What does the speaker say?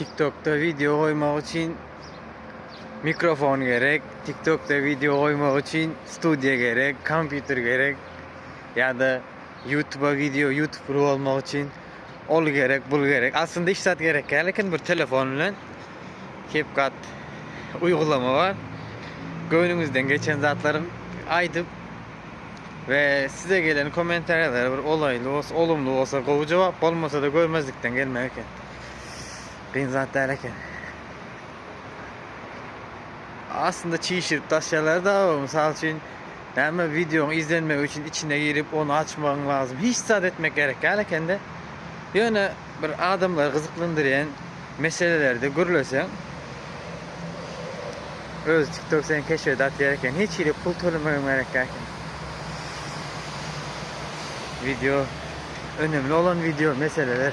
TikTok'ta video koymak için mikrofon gerek. TikTok'ta video koymak için stüdyo gerek, kompüter gerek. Ya da YouTube'a video, YouTuber olmak için ol gerek, bul gerek. Aslında iş saat gerek. Lakin bir telefonla CapCut uygulama var. Gönlünüzden geçen zatların aydıp ve size gelen komentarlar bir olaylı olsa, olumlu olsa kovu cevap olmasa da görmezlikten gelmerken. Kıyın zat derken. Aslında çiğ şirip taşyalar da var. Misal için ama videonun izlenmek için içine girip onu açman lazım. Hiç saat etmek gerek. Gereken de yani bir adamlar kızıklandıran meselelerde görülürsen öz TikTok seni keşfet at yerken hiç ile pul toplamak gereken video önemli olan video meseleler